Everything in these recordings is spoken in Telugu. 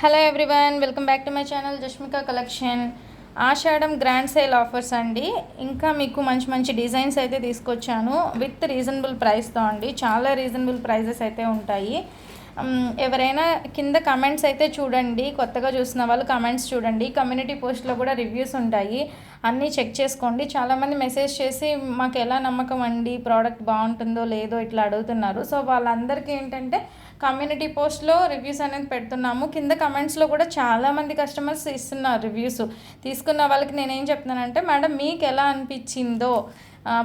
Hello everyone welcome back to my channel Jashmika collection Ashadham grand sale offers అండి. ఇంకా మీకు మంచి మంచి డిజైన్స్ అయితే తీసుకొచ్చాను. విత్ రీజనబుల్ ప్రైస్తో అండి. చాలా రీజనబుల్ ప్రైజెస్ అయితే ఉంటాయి. ఎవరైనా కింద కమెంట్స్ అయితే చూడండి. కొత్తగా చూసిన వాళ్ళు కమెంట్స్ చూడండి. కమ్యూనిటీ పోస్ట్లో కూడా రివ్యూస్ ఉంటాయి. అన్నీ చెక్ చేసుకోండి. చాలామంది మెసేజ్ చేసి మాకు ఎలా నమ్మకం అండి? ప్రోడక్ట్ బాగుంటుందో లేదో ఇట్లా అడుగుతున్నారు. సో వాళ్ళందరికీ ఏంటంటే కమ్యూనిటీ పోస్ట్లో రివ్యూస్ అనేది పెడుతున్నాము. కింద కమెంట్స్లో కూడా చాలామంది కస్టమర్స్ ఇస్తున్నారు రివ్యూస్. తీసుకున్న వాళ్ళకి నేనేం చెప్తున్నానంటే మేడం మీకు ఎలా అనిపించిందో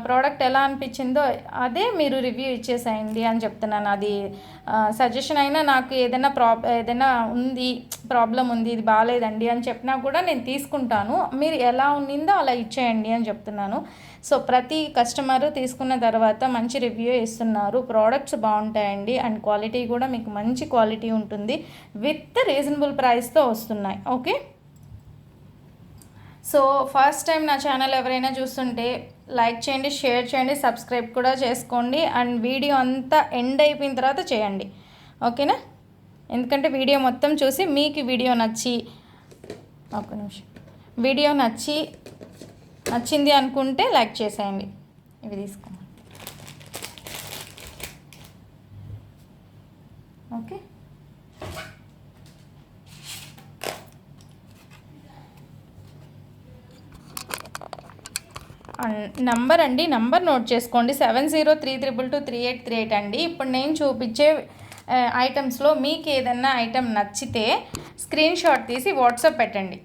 ప్రోడక్ట్ ఎలా అనిపించిందో అదే మీరు రివ్యూ ఇచ్చేసేయండి అని చెప్తున్నాను. అది సజెషన్ అయినా నాకు ఏదైనా ప్రాబ్ ఏదైనా ఉంది ప్రాబ్లం ఉంది ఇది బాగాలేదండి అని చెప్పినా కూడా నేను తీసుకుంటాను. మీరు ఎలా ఉన్నిందో అలా ఇచ్చేయండి అని చెప్తున్నాను. సో ప్రతి కస్టమర్ తీసుకున్న తర్వాత మంచి రివ్యూ ఇస్తున్నారు. ప్రోడక్ట్స్ బాగుంటాయండి అండ్ క్వాలిటీ కూడా మీకు మంచి క్వాలిటీ ఉంటుంది. విత్ రీజనబుల్ ప్రైస్తో వస్తున్నాయి. ఓకే? సో ఫస్ట్ టైం నా ఛానల్ ఎవరైనా చూస్తుంటే లైక్ చేయండి షేర్ చేయండి సబ్స్క్రైబ్ కూడా చేసుకోండి అండ్ వీడియో అంతా ఎండ్ అయిపోయిన తర్వాత చేయండి. ఓకేనా? ఎందుకంటే వీడియో మొత్తం చూసి మీకు వీడియో నచ్చి ఒక నిమిషం. వీడియో నచ్చి నచ్చింది అనుకుంటే లైక్ చేసేయండి. ఇవి తీసుకోండి. ఓకే. నంబర్ అండి నంబర్ నోట్ చేసుకోండి. Seven zero three triple two three eight three eight అండి. ఇప్పుడు నేను చూపించే ఐటమ్స్లో మీకు ఏదన్నా ఐటమ్ నచ్చితే స్క్రీన్ షాట్ తీసి వాట్సాప్ పెట్టండి.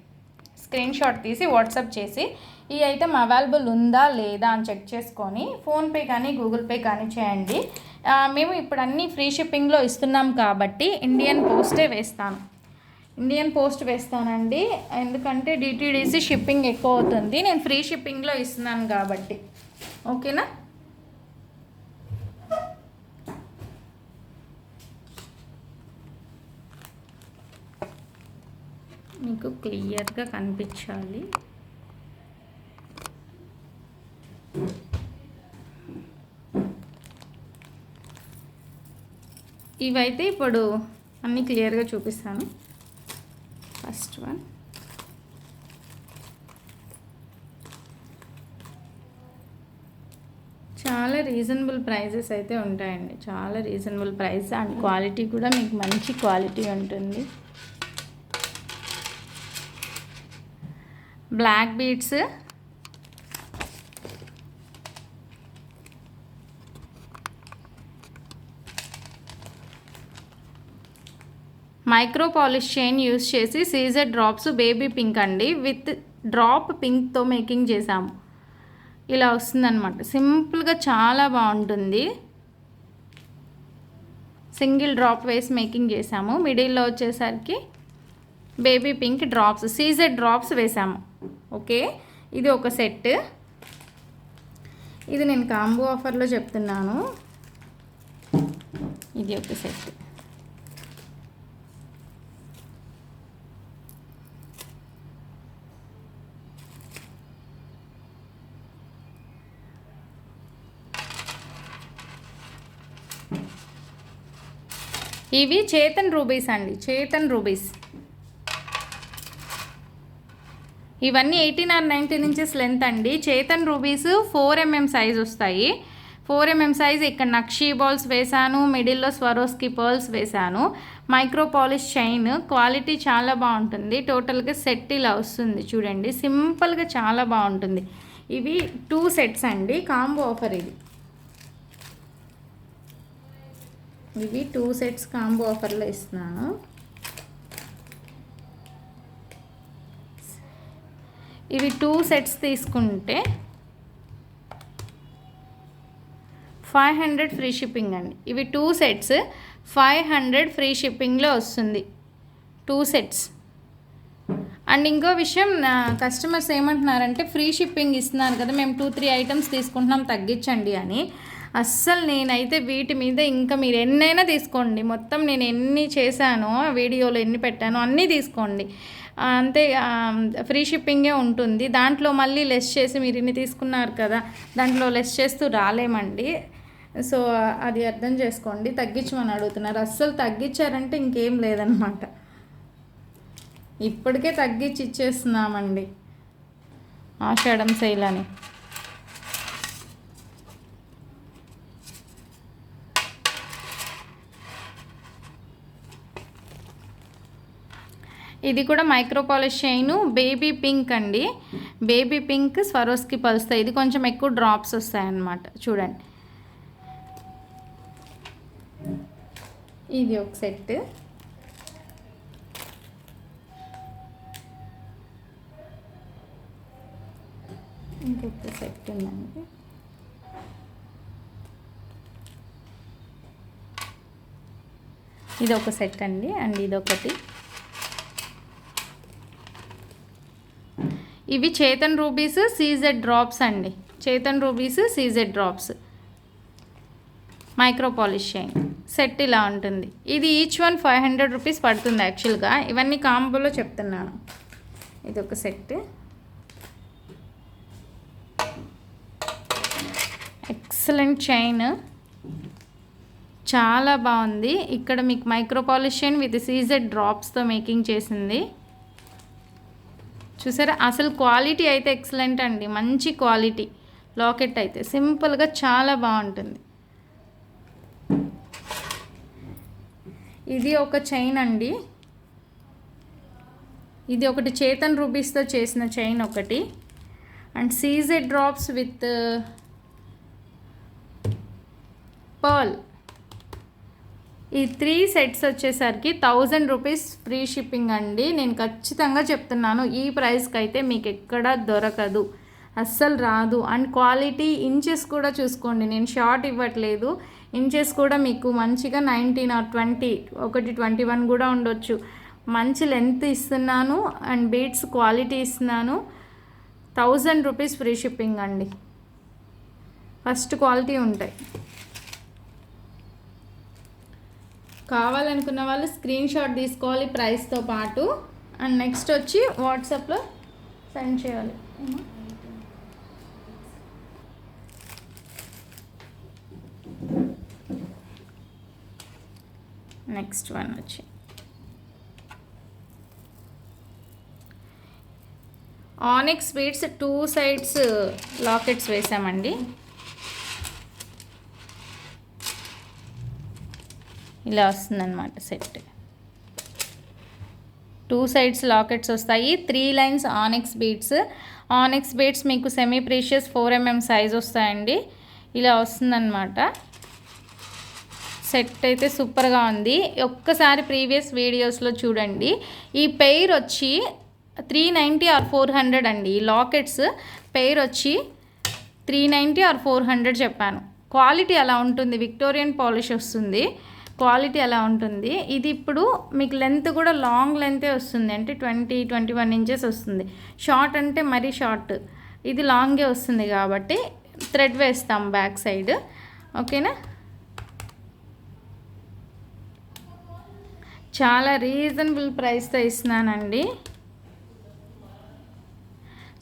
స్క్రీన్ షాట్ తీసి వాట్సాప్ చేసి ఈ ఐటెం అవైలబుల్ ఉందా లేదా అని చెక్ చేసుకొని ఫోన్పే కానీ గూగుల్ పే కానీ చేయండి. మేము ఇప్పుడు అన్నీ ఫ్రీ షిప్పింగ్లో ఇస్తున్నాం కాబట్టి ఇండియన్ పోస్టే వేస్తాను. ఇండియన్ పోస్ట్ వేస్తానండి. ఎందుకంటే డిటీడీసీ షిప్పింగ్ ఎక్కువ అవుతుంది. నేను ఫ్రీ షిప్పింగ్లో ఇస్తున్నాను కాబట్టి. ఓకేనా? మీకు క్లియర్గా కనిపించాలి. ఇవైతే ఇప్పుడు అన్నీ క్లియర్గా చూపిస్తాను. ఫస్ట్ వన్ చాలా రీజనబుల్ ప్రైజెస్ అయితే ఉంటాయండి. చాలా రీజనబుల్ ప్రైస్ అండ్ క్వాలిటీ కూడా మీకు మంచి క్వాలిటీ ఉంటుంది. Black beads micro polish chain use చేసి సీజర్ డ్రాప్స్ బేబీ పింక్ అండి. విత్ డ్రాప్ పింక్తో మేకింగ్ చేసాము ఇలా వస్తుందన్నమాట. సింపుల్గా చాలా బాగుంటుంది. సింగిల్ డ్రాప్ వేసి మేకింగ్ చేసాము మిడిల్లో వచ్చేసరికి baby pink drops CZ drops వేసాము ఓకే? ఇది ఒక సెట్. ఇది నేను కాంబో ఆఫర్లో చెప్తున్నాను. ఇది ఒక సెట్. ఇవి చేతన్ రూబీస్ అండి చేతన్ రూబీస్. ఇవన్నీ eighteen or nineteen inches length అండి. Chetan rubies four MM size వస్తాయి. ఫోర్ ఎంఎం సైజ్ ఇక్కడ నక్షీ బాల్స్ వేశాను మిడిల్లో స్వరోస్కి పర్ల్స్ వేశాను. మైక్రో పాలిష్ చైన్ క్వాలిటీ చాలా బాగుంటుంది. టోటల్గా సెట్ ఇలా వస్తుంది చూడండి. సింపుల్గా చాలా బాగుంటుంది. ఇవి టూ సెట్స్ అండి కాంబో ఆఫర్ ఇది. ఇవి టూ సెట్స్ కాంబో ఆఫర్లో ఇస్తున్నాను. ఇవి టూ సెట్స్ తీసుకుంటే ఫైవ్ హండ్రెడ్ ఫ్రీ షిప్పింగ్ అండి. ఇవి two sets five hundred free షిప్పింగ్లో వస్తుంది. Two sets. అండ్ ఇంకో విషయం కస్టమర్స్ ఏమంటున్నారంటే ఫ్రీ షిప్పింగ్ ఇస్తున్నారు కదా మేము టూ త్రీ ఐటమ్స్ తీసుకుంటున్నాం తగ్గించండి అని. అస్సలు నేనైతే వీటి మీద ఇంకా మీరు ఎన్నైనా తీసుకోండి. మొత్తం నేను ఎన్ని చేశానో వీడియోలో ఎన్ని పెట్టానో అన్నీ తీసుకోండి. అంతే ఫ్రీ షిప్పింగే ఉంటుంది. దాంట్లో మళ్ళీ లెస్ చేసి మీరు ఇన్ని తీసుకున్నారు కదా దాంట్లో లెస్ చేస్తూ రాలేమండి. సో అది అర్థం చేసుకోండి. తగ్గించమని అడుగుతున్నారు. అస్సలు తగ్గించారంటే ఇంకేం లేదనమాట. ఇప్పటికే తగ్గించి ఇచ్చేస్తున్నామండి. ఆషాఢం శైలని. ఇది కూడా micro polish shine baby pink అండి. బేబీ పింక్ స్వరోస్కి పలుస్తాయి ఇది కొంచెం ఎక్కువ డ్రాప్స్ వస్తాయన్నమాట. చూడండి. ఇది ఒక సెట్. ఇంకొక సెట్ ఉందండి. ఇది ఒక సెట్ అండి. అండ్ ఇది ఇవి చేతన్ రూబీస్ సీజెడ్ డ్రాప్స్ అండి. Chetan rubies CZ drops. Micro polish set ఇలా ఉంటుంది. ఇది each one five hundred rupees పడుతుంది యాక్చువల్గా ఇవన్నీ కాంబోలో చెప్తున్నాను. ఇది ఒక సెట్. Excellent chain. చాలా బాగుంది. ఇక్కడ మీకు micro polish chain with CZ డ్రాప్స్తో making చేసింది. చూసారా? అసలు క్వాలిటీ అయితే ఎక్సలెంట్ అండి. మంచి క్వాలిటీ. లాకెట్ అయితే సింపుల్గా చాలా బాగుంటుంది. ఇది ఒక చైన్ అండి. ఇది ఒకటి చేతన్ రూబీస్తో చేసిన చైన్ ఒకటి. And CZ drops with pearl. ఈ త్రీ సెట్స్ వచ్చేసరికి థౌజండ్ రూపీస్ ఫ్రీ షిప్పింగ్ అండి. నేను ఖచ్చితంగా చెప్తున్నాను ఈ ప్రైస్కి అయితే మీకు ఎక్కడా దొరకదు. అస్సలు రాదు. అండ్ క్వాలిటీ ఇంచెస్ కూడా చూసుకోండి. నేను షార్ట్ ఇవ్వట్లేదు. ఇంచెస్ కూడా మీకు మంచిగా నైన్టీన్ ఆర్ ట్వంటీ ఒకటి ట్వంటీ వన్ కూడా ఉండొచ్చు. మంచి లెంత్ ఇస్తున్నాను అండ్ బీట్స్ క్వాలిటీ ఇస్తున్నాను. థౌజండ్ రూపీస్ ఫ్రీ షిప్పింగ్ అండి. ఫస్ట్ క్వాలిటీ ఉంటాయి. కావాలనుకున్న వాళ్ళు స్క్రీన్ షాట్ తీసుకోవాలి ప్రైస్తో పాటు. అండ్ నెక్స్ట్ వచ్చి వాట్సాప్లో సెండ్ చేయాలి. నెక్స్ట్ వన్ వచ్చి. Onyx beads two sides lockets వేసామండి. ఇలా వస్తుందన్నమాట సెట్. టూ సైడ్స్ లాకెట్స్ వస్తాయి. Three lines onyx beads onyx beads మీకు semi precious four MM size వస్తాయండి. ఇలా వస్తుందన్నమాట. సెట్ అయితే సూపర్గా ఉంది. ఒక్కసారి ప్రీవియస్ వీడియోస్లో చూడండి. ఈ పెయిర్ వచ్చి three ninety or four hundred అండి. ఈ లాకెట్స్ పెయిర్ వచ్చి three ninety or four hundred చెప్పాను. క్వాలిటీ అలా ఉంటుంది. విక్టోరియన్ పాలిష్ వస్తుంది. క్వాలిటీ అలా ఉంటుంది? ఇది ఇప్పుడు మీకు లెంత్ కూడా లాంగ్ లెంతే వస్తుంది. అంటే ట్వంటీ ట్వంటీ వన్ ఇంచెస్ వస్తుంది. షార్ట్ అంటే మరీ షార్ట్. ఇది లాంగే వస్తుంది కాబట్టి థ్రెడ్ వేస్తాం బ్యాక్ సైడ్. ఓకేనా? చాలా రీజనబుల్ ప్రైస్తో ఇస్తున్నానండి.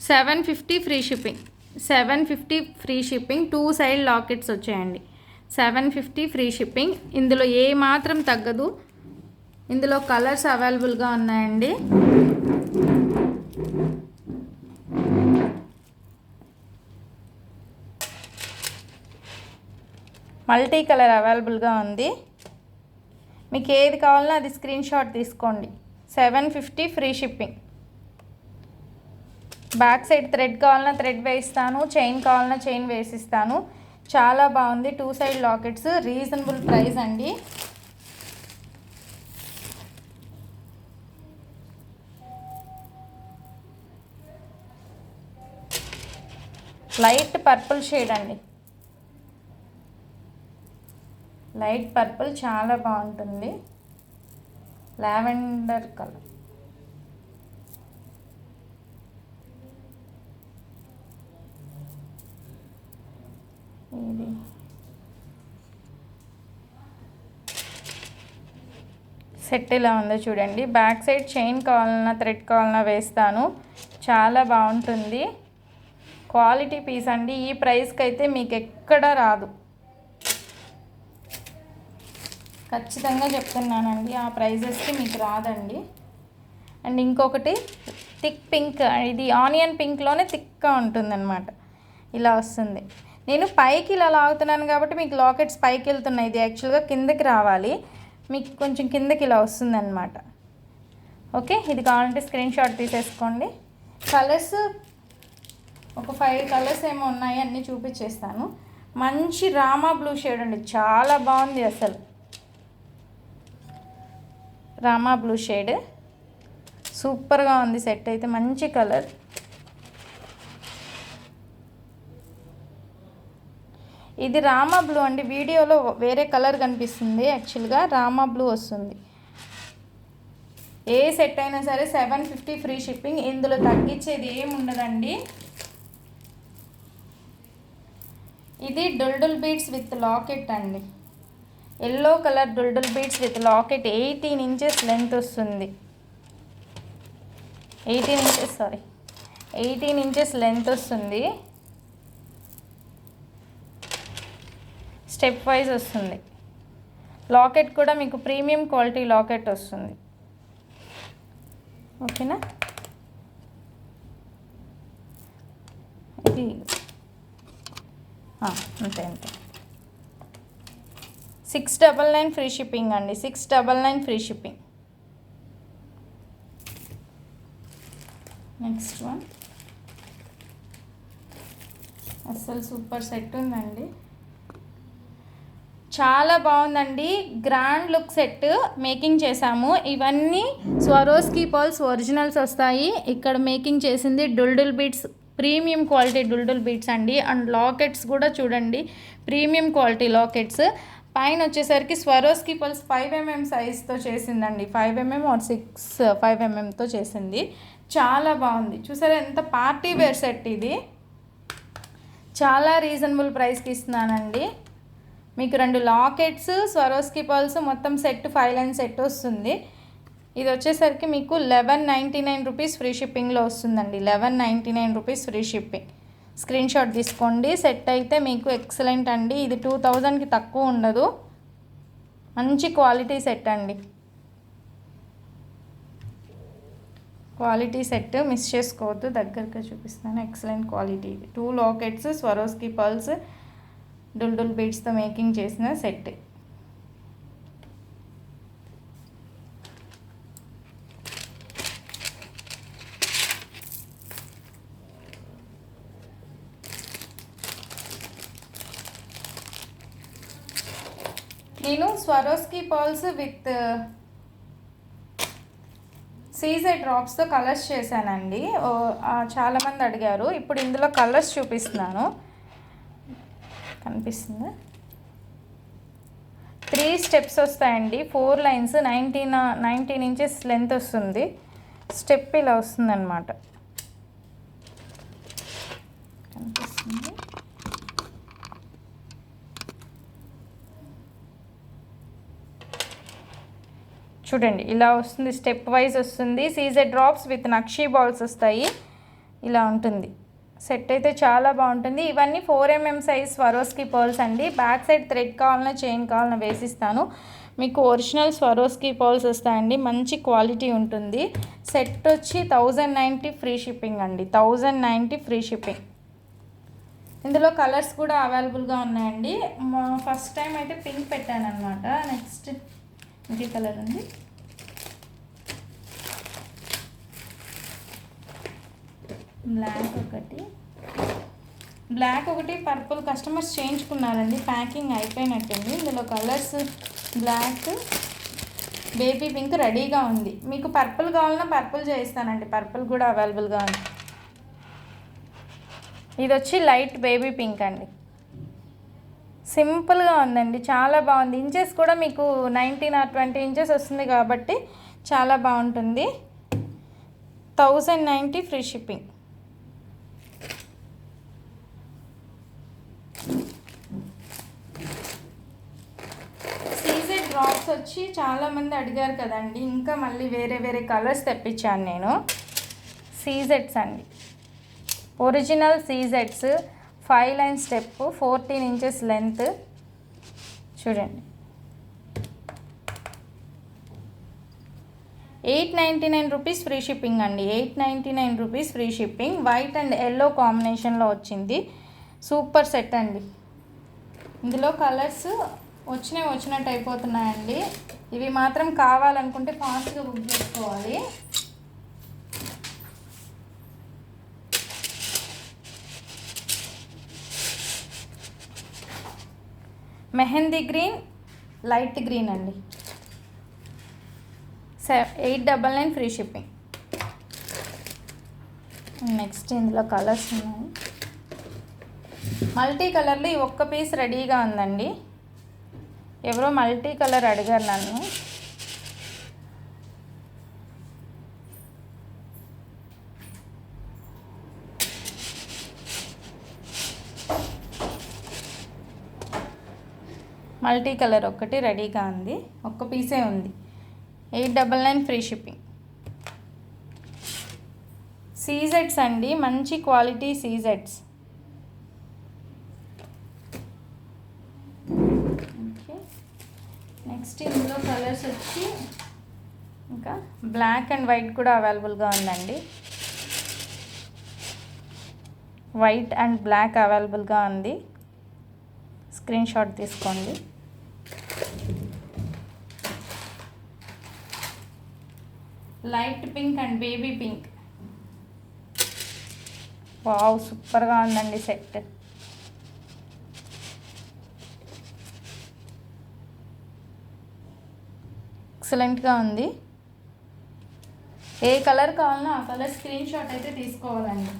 Seven fifty free shipping. Seven fifty free shipping. Two side lockets వచ్చాయండి. Seven fifty free shipping. ఇందులో ఏ మాత్రం తగ్గదు. ఇందులో కలర్స్ అవైలబుల్గా ఉన్నాయండి. మల్టీ కలర్ అవైలబుల్గా ఉంది. మీకు ఏది కావాలన్నా అది స్క్రీన్ షాట్ తీసుకోండి. Seven fifty free shipping. Back side thread కావాలన్నా థ్రెడ్ వేయిస్తాను. చైన్ కావాలన్నా చైన్ వేసిస్తాను. చాలా బాగుంది. Two side lockets reasonable price అండి. లైట్ పర్పుల్ షేడ్ అండి. లైట్ పర్పుల్ చాలా బాగుంటుంది. లావెండర్ కలర్ ఇది సెట్ ఇలా ఉందో చూడండి. బ్యాక్ సైడ్ చైన్ కావాలన్నా థ్రెడ్ కావాలన్నా వేస్తాను. చాలా బాగుంటుంది. క్వాలిటీ పీస్ అండి. ఈ ప్రైస్కి అయితే మీకు ఎక్కడ రాదు. ఖచ్చితంగా చెప్తున్నానండి. ఆ ప్రైజెస్కి మీకు రాదండి. అండ్ ఇంకొకటి థిక్ పింక్ ఇది ఆనియన్ పింక్లోనే థిక్గా ఉంటుందన్నమాట. ఇలా వస్తుంది. నేను పైకి ఇలా లాగుతున్నాను కాబట్టి మీకు లాకెట్స్ పైకి వెళ్తున్నాయి. ఇది యాక్చువల్గా కిందకి రావాలి. మీకు కొంచెం కిందకి ఇలా వస్తుందన్నమాట. ఓకే? ఇది కావాలంటే స్క్రీన్ షాట్ తీసేసుకోండి. కలర్స్ ఒక ఫైవ్ కలర్స్ ఏమో ఉన్నాయి అన్నీ చూపించేస్తాను. మంచి రామా బ్లూ షేడ్ అండి. చాలా బాగుంది అసలు. Rama blue shade. సూపర్గా ఉంది సెట్ అయితే. మంచి కలర్. ఇది రామా బ్లూ అండి. వీడియోలో వేరే కలర్ కనిపిస్తుంది. యాక్చువల్గా రామా బ్లూ వస్తుంది. ఏ సెట్ అయినా సరే సెవెన్ ఫిఫ్టీ ఫ్రీ షిప్పింగ్. ఇందులో తగ్గించేది ఏమి ఉండదండి. ఇది డుల్డుల్ బీడ్స్ విత్ లాకెట్ అండి. Yellow colour డుల్డుల్ beads with locket. Eighteen inches length వస్తుంది. Eighteen inches sorry. Eighteen inches length వస్తుంది. స్టెప్ వైజ్ వస్తుంది. లాకెట్ కూడా మీకు ప్రీమియం క్వాలిటీ లాకెట్ వస్తుంది. ఓకేనా? ఇది. అంతే అంతే. Six double nine free shipping అండి. Six double nine free shipping. Next one. అస్సలు సూపర్ సెట్ ఉందండి. చాలా బాగుందండి. గ్రాండ్ లుక్ సెట్ మేకింగ్ చేసాము ఇవన్నీ స్వరోస్కి పాల్స్ ఒరిజినల్స్ వస్తాయి. ఇక్కడ మేకింగ్ చేసింది డుల్డుల్ బీట్స్ ప్రీమియం క్వాలిటీ డుల్డుల్ బీట్స్ అండి. అండ్ లాకెట్స్ కూడా చూడండి. ప్రీమియం క్వాలిటీ లాకెట్స్ పైన వచ్చేసరికి స్వరోస్కి పల్స్ ఫైవ్ ఎంఎం సైజ్తో చేసిందండి. Five MM or six five ఎంఎంతో చేసింది. చాలా బాగుంది. చూసారా ఎంత పార్టీ వేర్ సెట్ ఇది. చాలా రీజనబుల్ ప్రైస్కి ఇస్తున్నానండి. మీకు రెండు లాకెట్స్ స్వరోస్కి పర్ల్స్ మొత్తం సెట్ ఫైవ్ లైన్ సెట్ వస్తుంది. ఇది వచ్చేసరికి మీకు eleven ninety nine rupees free షిప్పింగ్లో వస్తుందండి. Eleven ninety nine rupees free shipping. Screen shot తీసుకోండి. సెట్ అయితే మీకు ఎక్సలెంట్ అండి. ఇది టూ థౌజండ్కి తక్కువ ఉండదు. మంచి క్వాలిటీ సెట్ అండి. క్వాలిటీ సెట్ మిస్ చేసుకోవద్దు. దగ్గరగా చూపిస్తాను excellent quality two lockets Swarovski pearls డుల్ డుల్ బీడ్స్తో మేకింగ్ చేసిన సెట్. నేను స్వరోస్కి పాల్స్ విత్ సీజే డ్రాప్స్తో కలర్స్ చేశానండి. చాలామంది అడిగారు. ఇప్పుడు ఇందులో కలర్స్ చూపిస్తున్నాను. కనిపిస్తుందా. త్రీ స్టెప్స్ వస్తాయండి. Four lines nineteen nineteen inches length వస్తుంది. స్టెప్ ఇలా వస్తుందన్నమాట. కనిపిస్తుంది. చూడండి ఇలా వస్తుంది. స్టెప్ వైజ్ వస్తుంది. CZ drops with nakshi balls వస్తాయి. ఇలా ఉంటుంది. సెట్ అయితే చాలా బాగుంటుంది. ఇవన్నీ four MM size Swarovski pearls అండి. బ్యాక్ సైడ్ థ్రెడ్ కావాలన్నా చైన్ కావాలన్నా వేసిస్తాను. మీకు ఒరిజినల్ స్వరోస్కి పర్ల్స్ వస్తాయండి. మంచి క్వాలిటీ ఉంటుంది. సెట్ వచ్చి థౌజండ్ నైంటీ ఫ్రీ షిప్పింగ్ అండి. థౌజండ్ నైంటీ ఫ్రీ షిప్పింగ్ ఇందులో కలర్స్ కూడా అవైలబుల్గా ఉన్నాయండి. మా ఫస్ట్ టైం అయితే పింక్ పెట్టాను అనమాట నెక్స్ట్ ఇంకే కలర్ ఉంది. బ్లాక్ ఒకటి. బ్లాక్ ఒకటి పర్పుల్ కస్టమర్స్ చేయించుకున్నారండి. ప్యాకింగ్ అయిపోయినట్టుంది. ఇందులో కలర్స్ బ్లాక్ బేబీ పింక్ రెడీగా ఉంది. మీకు పర్పుల్ కావాలన్నా పర్పుల్ చేయిస్తానండి. పర్పుల్ కూడా అవైలబుల్గా ఉంది. ఇది వచ్చి లైట్ బేబీ పింక్ అండి. సింపుల్గా ఉందండి. చాలా బాగుంది. ఇంచెస్ కూడా మీకు నైన్టీన్ ఆర్ ట్వంటీ ఇంచెస్ వస్తుంది కాబట్టి చాలా బాగుంటుంది. Thousand ninety free shipping CZ drops వచ్చి చాలామంది అడిగారు కదండి. ఇంకా మళ్ళీ వేరే వేరే కలర్స్ తెప్పించాను నేను. సీజెట్స్ అండి. Original సీజెట్స్ five line step fourteen inches length. చూడండి. Eight ninety nine rupees free shipping అండి. Eight ninety nine rupees free shipping. White and yellow కాంబినేషన్లో వచ్చింది. సూపర్ సెట్ అండి. ఇందులో కలర్స్ వచ్చినవి వచ్చినట్టు అయిపోతున్నాయండి. ఇవి మాత్రం కావాలనుకుంటే ఫాస్ట్గా బుక్ చేసుకోవాలి. మెహందీ గ్రీన్ లైట్ గ్రీన్ అండి. సె eight double nine free shipping. Next ఇందులో కలర్స్ ఉన్నాయి. మల్టీ కలర్లో ఈ ఒక్క పీస్ రెడీగా ఉందండి. ఎవరో మల్టీ కలర్ అడిగారు నన్ను. మల్టీ కలర్ ఒక్కటి రెడీగా ఉంది. ఒక్క పీసే ఉంది. Eight double nine free shipping. సీజెట్స్ అండి. మంచి క్వాలిటీ సీజెడ్స్ ఓకే నెక్స్ట్ ఇందులో కలర్స్ వచ్చి ఇంకా బ్లాక్ అండ్ వైట్ కూడా అవైలబుల్గా ఉందండి. వైట్ అండ్ బ్లాక్ అవైలబుల్గా ఉంది. స్క్రీన్ షాట్ తీసుకోండి. Light pink and baby pink. Wow సూపర్గా ఉందండి సెట్. ఎక్సలెంట్గా ఉంది. ఏ కలర్ కావాలన్నా ఆ కలర్ స్క్రీన్ షాట్ అయితే తీసుకోవాలండి.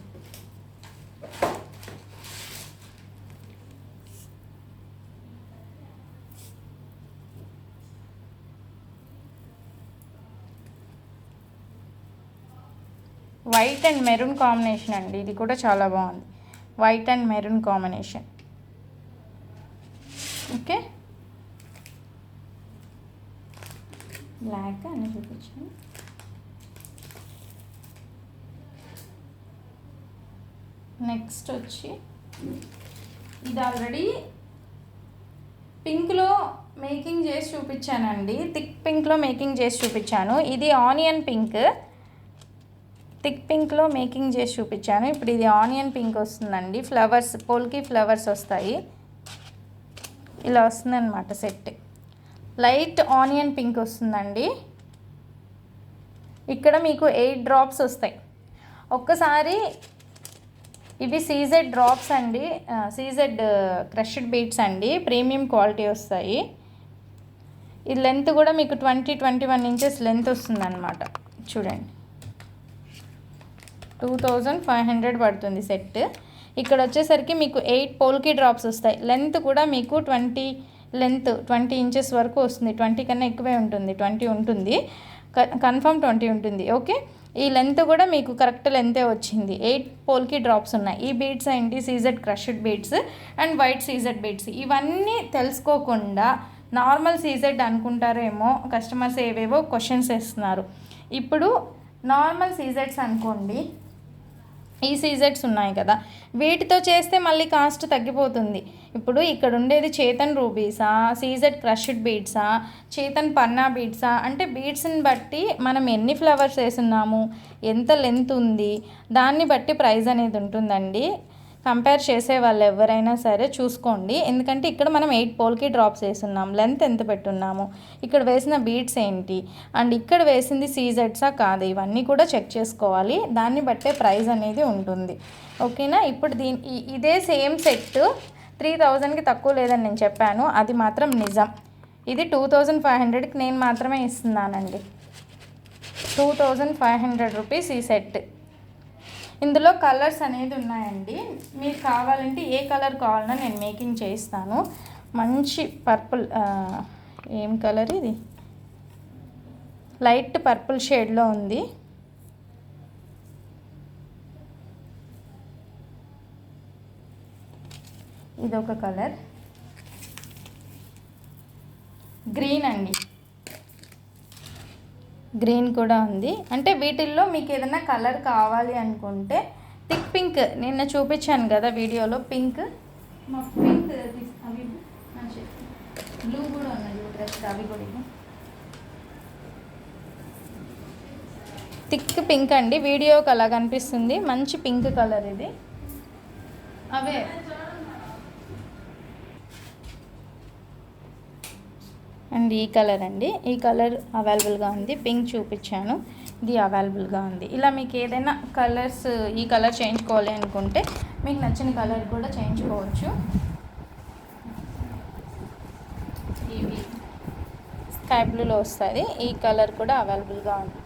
వైట్ అండ్ మెరూన్ కాంబినేషన్ అండి. ఇది కూడా చాలా బాగుంది. White and maroon combination okay black అని చూపించాను నెక్స్ట్ వచ్చి ఇది ఆల్రెడీ పింక్లో మేకింగ్ చేసి చూపించానండి. థిక్ పింక్లో మేకింగ్ చేసి చూపించాను. ఇది ఆనియన్ పింక్. థిక్ పింక్లో మేకింగ్ చేసి చూపించాను. ఇప్పుడు ఇది ఆనియన్ పింక్ వస్తుందండి. ఫ్లవర్స్ పోల్కి ఫ్లవర్స్ వస్తాయి. ఇలా వస్తుందన్నమాట సెట్. లైట్ ఆనియన్ పింక్ వస్తుందండి. ఇక్కడ మీకు ఎయిట్ డ్రాప్స్ వస్తాయి. ఒక్కసారి ఇవి సీజెడ్ డ్రాప్స్ అండి. సీజెడ్ క్రష్డ్ బీట్స్ అండి. ప్రీమియం క్వాలిటీ వస్తాయి. ఈ లెంత్ కూడా మీకు twenty twenty one inches length వస్తుందన్నమాట. చూడండి. టూ థౌజండ్ ఫైవ్ హండ్రెడ్ పడుతుంది సెట్. ఇక్కడ వచ్చేసరికి మీకు ఎయిట్ పోల్కి డ్రాప్స్ వస్తాయి. లెంత్ కూడా మీకు ట్వంటీ లెంత్ ట్వంటీ ఇంచెస్ వరకు వస్తుంది. ట్వంటీ కన్నా ఎక్కువే ఉంటుంది. ట్వంటీ ఉంటుంది. కన్ఫర్మ్ ట్వంటీ ఉంటుంది. ఓకే? ఈ లెంత్ కూడా మీకు కరెక్ట్ లెంతే వచ్చింది. ఎయిట్ పోల్కి డ్రాప్స్ ఉన్నాయి. ఈ బీడ్స్ ఏంటి? CZ crushed beads and white CZ beads. ఇవన్నీ తెలుసుకోకుండా నార్మల్ సీజెడ్ అనుకుంటారేమో కస్టమర్స్ ఏవేవో క్వశ్చన్స్ వేస్తున్నారు. ఇప్పుడు నార్మల్ సీజెడ్స్ అనుకోండి. ఈ సీజెడ్స్ ఉన్నాయి కదా. వీటితో చేస్తే మళ్ళీ కాస్ట్ తగ్గిపోతుంది. ఇప్పుడు ఇక్కడ ఉండేది చేతన్ రూబీసా సీజెడ్ క్రష్డ్ బీడ్సా చేతన్ పన్నా బీడ్సా అంటే బీడ్స్ని బట్టి మనం ఎన్ని ఫ్లవర్స్ వేసున్నాము ఎంత లెంత్ ఉంది దాన్ని బట్టి ప్రైస్ అనేది ఉంటుందండి. కంపేర్ చేసే వాళ్ళు ఎవరైనా సరే చూసుకోండి. ఎందుకంటే ఇక్కడ మనం ఎయిట్ పోల్కి డ్రాప్స్ వేస్తున్నాం లెంత్ ఎంత పెట్టున్నాము? ఇక్కడ వేసిన బీట్స్ ఏంటి? అండ్ ఇక్కడ వేసింది సీజెడ్సా కాదు? ఇవన్నీ కూడా చెక్ చేసుకోవాలి. దాన్ని బట్టే ప్రైస్ అనేది ఉంటుంది. ఓకేనా? ఇప్పుడు దీని ఇదే సేమ్ సెట్ త్రీ థౌజండ్కి తక్కువ లేదని నేను చెప్పాను. అది మాత్రం నిజం. ఇది టూ థౌజండ్ ఫైవ్ హండ్రెడ్కి నేను మాత్రమే ఇస్తున్నానండి. Two thousand five hundred rupees ఈ సెట్. ఇందులో కలర్స్ అనేది ఉన్నాయండి. మీకు కావాలంటే ఏ కలర్ కావాలన్నా నేను మేకింగ్ చేయిస్తాను మంచి పర్పుల్ ఏం కలర్ ఇది? లైట్ పర్పుల్ షేడ్లో ఉంది. ఇదొక కలర్. గ్రీన్ అండి. గ్రీన్ కూడా ఉంది. అంటే వీటిల్లో మీకు ఏదైనా కలర్ కావాలి అనుకుంటే థిక్ పింక్ నిన్న చూపించాను కదా వీడియోలో పింక్. మా పింక్ అవి బ్లూ కూడా ఉన్నాయి డ్రెస్ అవి కూడా. థిక్ పింక్ అండి. వీడియోకి అలా కనిపిస్తుంది మంచి పింక్ కలర్ ఇది. అవే. అండ్ ఈ కలర్ అండి. ఈ కలర్ అవైలబుల్గా ఉంది. పింక్ చూపించాను. ఇది అవైలబుల్గా ఉంది. ఇలా మీకు ఏదైనా కలర్స్ ఈ కలర్ చేయించుకోవాలి అనుకుంటే మీకు నచ్చిన కలర్ కూడా చేయించుకోవచ్చు ఇవి స్కై బ్లూలో వస్తుంది ఈ కలర్ కూడా అవైలబుల్గా ఉంది.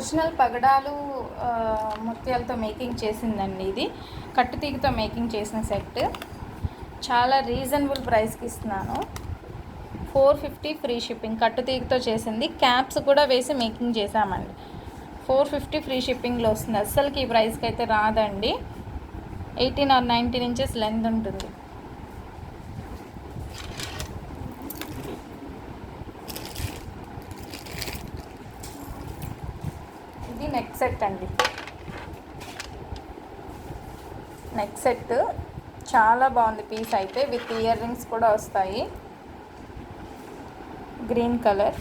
ఒరిజినల్ పగడాలు ముత్యాలతో మేకింగ్ చేసిందండి ఇది. కట్టుతీగతో మేకింగ్ చేసిన సెట్. చాలా రీజనబుల్ ప్రైస్కి ఇస్తున్నాను. Four fifty free shipping. కట్టుతీగతో చేసింది. క్యాప్స్ కూడా వేసి మేకింగ్ చేసామండి ఫోర్ ఫిఫ్టీ ఫ్రీ షిప్పింగ్లో వస్తుంది. అస్సలకి ఈ ప్రైస్కి అయితే రాదండి. Eighteen or nineteen inches length ఉంటుంది. ఇది నెక్ సెట్ అండి. నెక్ సెట్ చాలా బాగుంది పీస్ అయితే విత్ ఇయర్ రింగ్స్ కూడా వస్తాయి. Green colour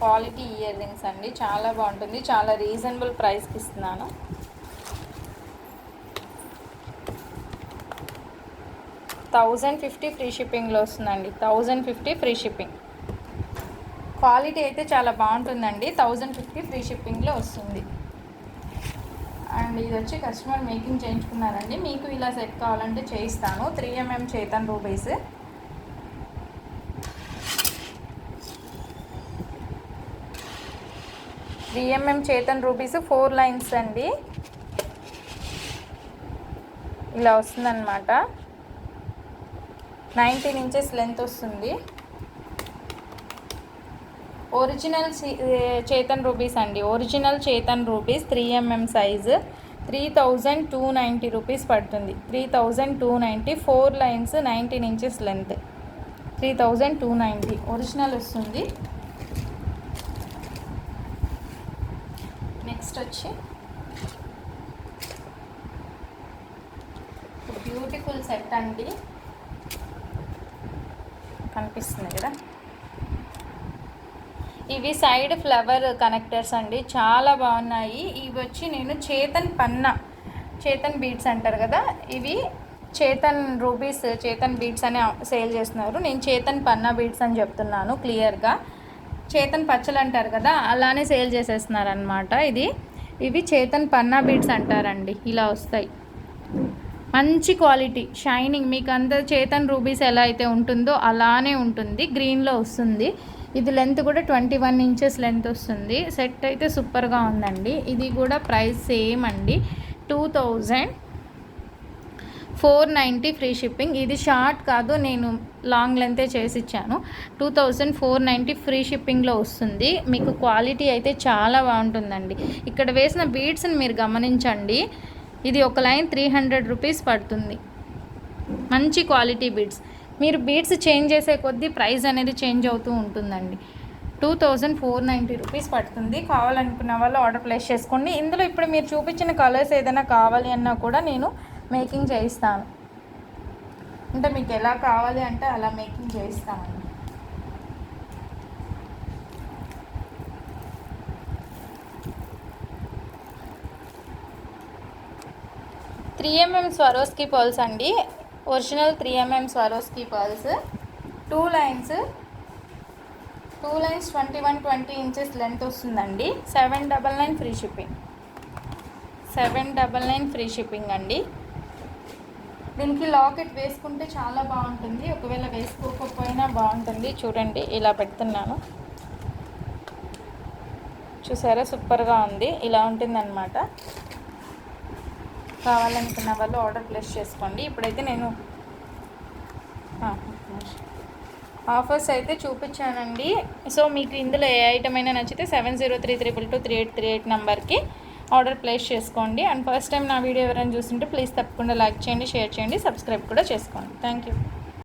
quality ear rings అండి. చాలా బాగుంటుంది. చాలా రీజనబుల్ ప్రైస్కి ఇస్తున్నాను. థౌజండ్ ఫిఫ్టీ ఫ్రీ షిప్పింగ్లో వస్తుందండి. Thousand fifty free shipping. Quality అయితే చాలా బాగుంటుందండి. థౌజండ్ ఫిఫ్టీ ఫ్రీ షిప్పింగ్లో వస్తుంది. అండ్ ఇది వచ్చి కస్టమర్ మేకింగ్ చేయించుకున్నారండి. మీకు ఇలా సెట్ కావాలంటే చేయిస్తాను. Three mm Chetan rupees. Three mm Chetan rupees four lines అండి. ఇలా వస్తుందన్నమాట. నైన్టీన్ ఇంచెస్ లెంత్ వస్తుంది. ఒరిజినల్ చేతన్ రూపీస్ అండి. Original Chetan rupees three mm size three thousand two ninety rupees పడుతుంది. Three thousand two ninety four lines nineteen inches length. Three thousand two ninety original వస్తుంది. నెక్స్ట్ వచ్చి బ్యూటిఫుల్ సెట్ అండి. కనిపిస్తుంది కదా. ఇవి సైడ్ ఫ్లవర్ కనెక్టర్స్ అండి. చాలా బాగున్నాయి. ఇవి వచ్చి నేను చేతన్ పన్నా చేతన్ బీడ్స్ అంటారు కదా. ఇవి చేతన్ రూబీస్ చేతన్ బీడ్స్ అని సేల్ చేస్తున్నారు. నేను చేతన్ పన్నా బీడ్స్ అని చెప్తున్నాను క్లియర్గా చేతన్ పచ్చలు అంటారు కదా అలానే సేల్ చేసేస్తున్నారు అనమాట ఇది. ఇవి చేతన్ పన్నా బీడ్స్ అంటారండి. ఇలా వస్తాయి. మంచి క్వాలిటీ షైనింగ్ మీకు అంత చేతన్ రూబీస్ ఎలా అయితే ఉంటుందో అలానే ఉంటుంది. గ్రీన్లో వస్తుంది. ఇది లెంత్ కూడా ట్వంటీ వన్ ఇంచెస్ లెంత్ వస్తుంది. సెట్ అయితే సూపర్గా ఉందండి. ఇది కూడా ప్రైస్ సేమ్ అండి. Two thousand four ninety free shipping. ఇది షార్ట్ కాదు నేను లాంగ్ లెంతే చేసి ఇచ్చాను. Two thousand four ninety free షిప్పింగ్లో వస్తుంది. మీకు క్వాలిటీ అయితే చాలా బాగుంటుందండి. ఇక్కడ వేసిన బీడ్స్ని మీరు గమనించండి. ఇది ఒక లైన్ త్రీ హండ్రెడ్ రూపీస్ పడుతుంది. మంచి క్వాలిటీ బీడ్స్. మీరు బీడ్స్ చేంజ్ చేసే కొద్దీ ప్రైస్ అనేది చేంజ్ అవుతూ ఉంటుందండి. Two thousand four ninety rupees పడుతుంది. కావాలనుకున్న వాళ్ళు ఆర్డర్ ప్లేస్ చేసుకోండి. ఇందులో ఇప్పుడు మీరు చూపించిన కలర్స్ ఏదైనా కావాలి అన్నా కూడా నేను మేకింగ్ చేయిస్తాను. అంటే మీకు ఎలా కావాలి అంటే అలా మేకింగ్ చేయిస్తామండి త్రీ ఎంఎం స్వరోస్కి పర్ల్స్ అండి. Original three MM Swarovski pearls two lines two lines twenty one twenty inches length వస్తుందండి. Seven double nine free shipping. Seven double nine free shipping అండి. దీనికి లాకెట్ వేసుకుంటే చాలా బాగుంటుంది. ఒకవేళ వేసుకోకపోయినా బాగుంటుంది. చూడండి ఇలా పెడుతున్నాను. చూసారా? సూపర్గా ఉంది. ఇలా ఉంటుందన్నమాట. కావాలనుకున్న వాళ్ళు ఆర్డర్ ప్లేస్ చేసుకోండి. ఇప్పుడైతే నేను ఆఫర్స్ అయితే చూపించానండి. సో మీకు ఇందులో ఏ ఐటమ్ అయినా నచ్చితే seven zero three triple two three eight three eight నెంబర్కి ఆర్డర్ ప్లేస్ చేసుకోండి. అండ్ ఫస్ట్ టైం నా వీడియో ఎవరైనా చూస్తుంటే ప్లీజ్ తప్పకుండా లైక్ చేయండి షేర్ చేయండి సబ్స్క్రైబ్ కూడా చేసుకోండి. Thank you